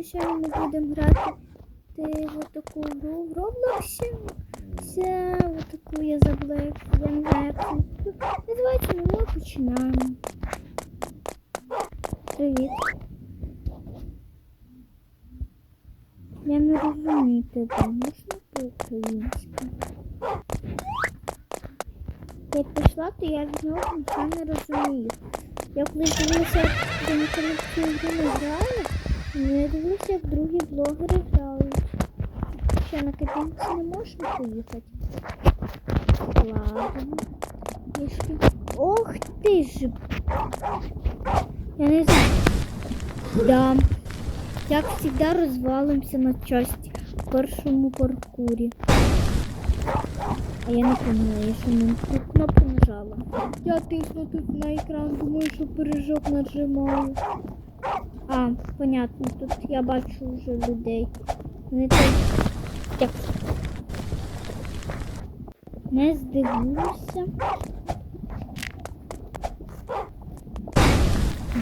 Давайте сьогодні ми будемо грати в таку гру в Роблоксі. Це таку я забула, як я не знаю, як ну ми починаємо. Привіт. Я не розумію тебе, можна по-українськи? Як пішла, то я знову нічого не розумію. Я коли дивилася, де ніколи в цю гру не грала, ну я дивилася, як другі блогери грають. Що, на кабінці не можна поїхати? Ладно. Пішли. Ох ти ж! Я не знаю. Да. Як завжди розвалимося на часті в першому паркурі. А я не поняла, я що не кнопку нажала. Я тисну тут на екран, думаю, що пережок нажимаю. А, понятно, тут я бачу вже людей. Вони так. Не здивуюся.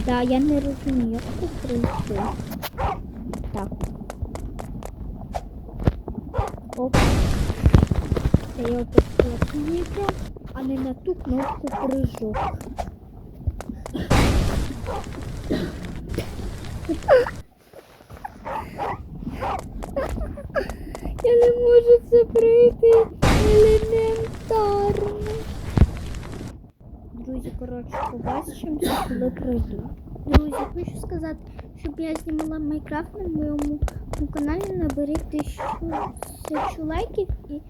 Да, я не розумію, як тут пройти. Так. Оп. Це я опустила а не на ту кнопку прыжок. Я не можу це пройти елементарно. Друзі, коротше, побачимося, коли пройду. Друзі, хочу сказати, щоб я знімала Майнкрафт на моєму каналі, наберіть тисячу, лайків і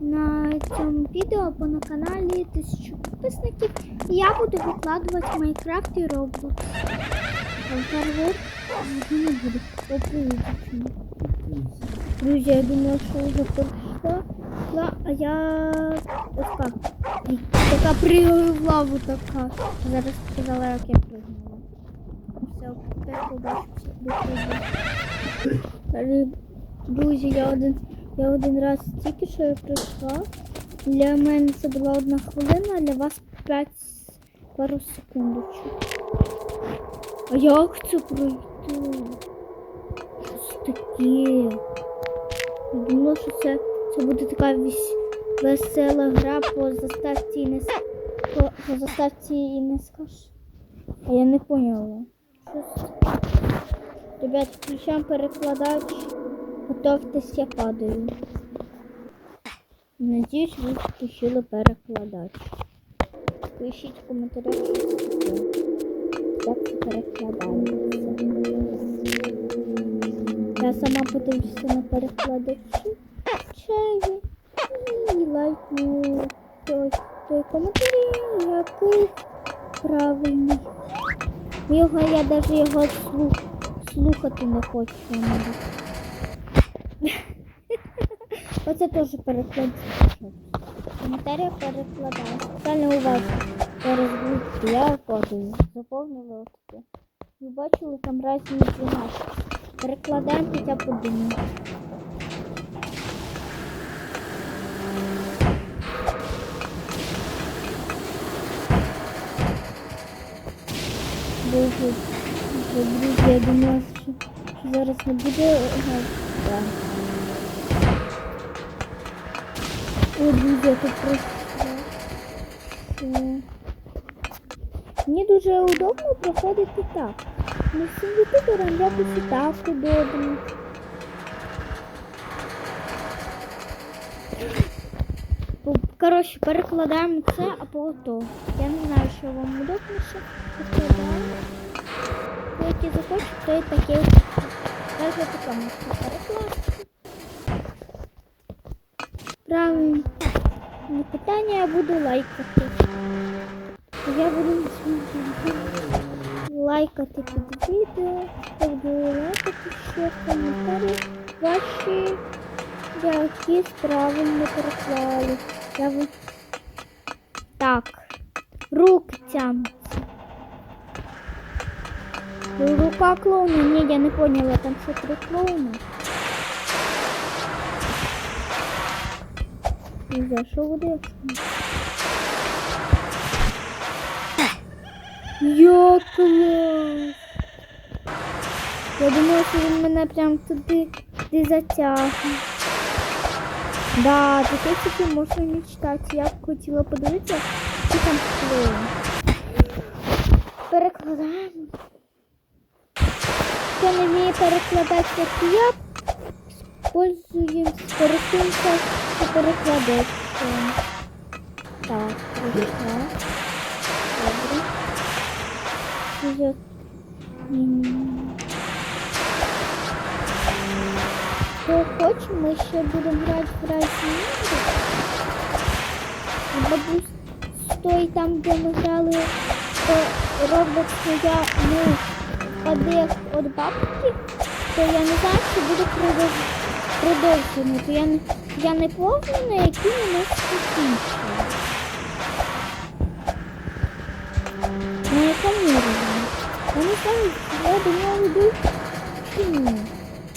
на цьому відео або на каналі тисячу підписників. І я буду викладувати Майнкрафт і Roblox. Друзі, я думала, що вже пройшла, Ла- а я ось так. Така пригаю в така. Зараз сказала, як я пригнула. Все, тепер побачимося. Друзі, я один, я один раз тільки що я прийшла. Для мене це була одна хвилина, а для вас 5 пару секундочок. А як це пройти? Що таке? Я думала, що це, це буде така весь, весела гра по заставці і не по, по заставці і не скажеш. А я не поняла. Що це? Ребят, включаємо перекладач. Готовтесь, я падаю. Надіюсь, ви включили перекладач. Пишіть в коментарях. Як перекладається. Я сама подивлюся на перекладачі. Чеві. І лайкну той, той коментарі, який правильний. Його я навіть його слух, слухати не хочу навіть. Оце теж перекладаю. Коментарі перекладаю. Спеціально уважно. Я розбудку, я кодую. Заповнила таке. Ви бачили там різні наші. Перекладаємо хоча б один. Боже, друзі, я думала, що, що зараз не буде. Ага, да. О, друзі, я тут просто. Мені дуже удобно проходити так. Ми всім ютуберам якось і удобно. Коротше, перекладаємо це або то. Я не знаю, що вам удобніше. Перекладаємо. Які захочуть, то і таке. Навіть така можна перекласти. Правильно. Не питання я буду лайкати. Я буду лайкати під відео. Лайкати ще коментарі ваші, які правильно переклали. Я ви... Так. Руки тянуться. Рука клоуна. Ні, я не поняла, там що три клоуна. Не знаю, що буде. Якщо- клас! Я думала, що він мене прям туди, туди затягне. Да, таке тільки можна мечтати. Я б хотіла подивитися, що там впливає. Перекладаємо. Хто не вміє перекладати, як я, пользуємося, користуємося перекладачем. Так, прийшла. Добре. М. Хто хоче, ми ще будемо грати в ігри. Бабусь, стой там, де ми то Roblox, ну я ну, одег від бабки, то я не знаю, буде продовж- продовжено. То я, я не на який мене закінчили. На якому рівні? Не знаю, я до нього йду чи ні.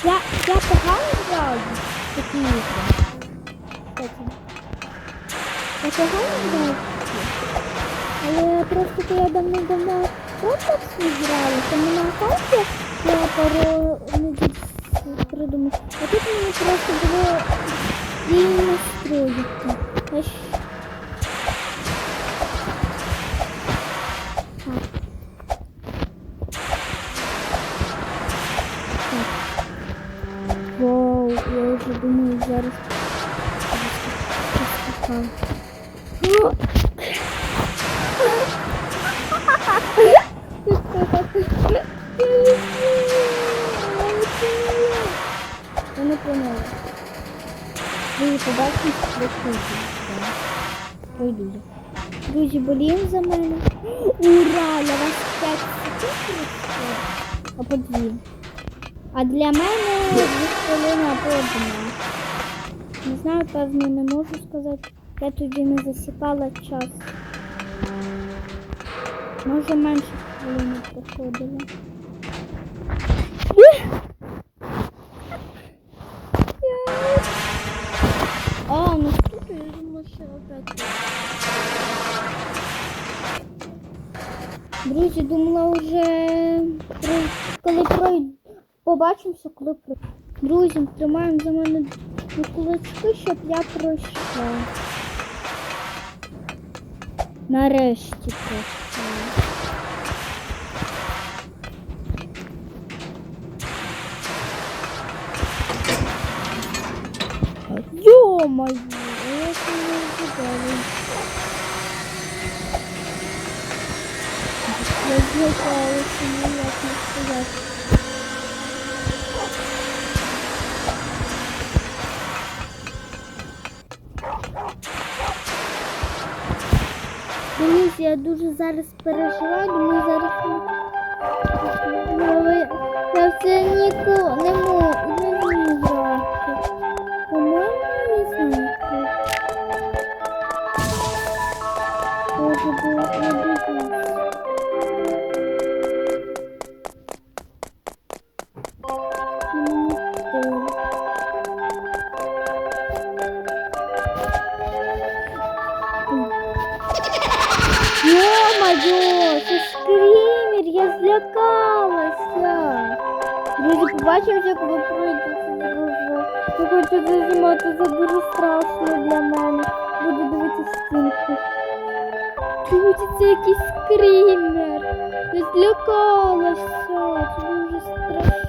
Я, я погано граю такі ігри. Я погано граю. Але просто коли я давно-давно не грала, то на аккаунті я пару неділь придумав. А тут мені просто було її настроїти. Вау, я вже думаю, зараз. Я не поняла. Ви побачите, що Пройду я. Друзі, боліємо за мене. Ура! Для вас 5 секунд. А по дві. А для мене дві хвилини або. Не знаю, певно, не можу сказати. Я тоді не засікала час. Може менше хвилини проходило. А, ну тут я думала, що опять. Друзі, думала вже коли пройду. Побачимося, коли пройду. Друзі, тримаємо за мене на кулачки, щоб я пройшла. Нарешті пройшла. Ё-моё, я это не ожидала. Я злякалась, ну як не сказати. Я дуже зараз переживаю, думаю, зараз злякалася. Друзі, побачимося, коли пройде це дуже. Я хочу зазімати, це дуже страшно для мене. Буду дивитися стінку. Друзі, це якийсь скрімер. Я злякалася. Це дуже страшно.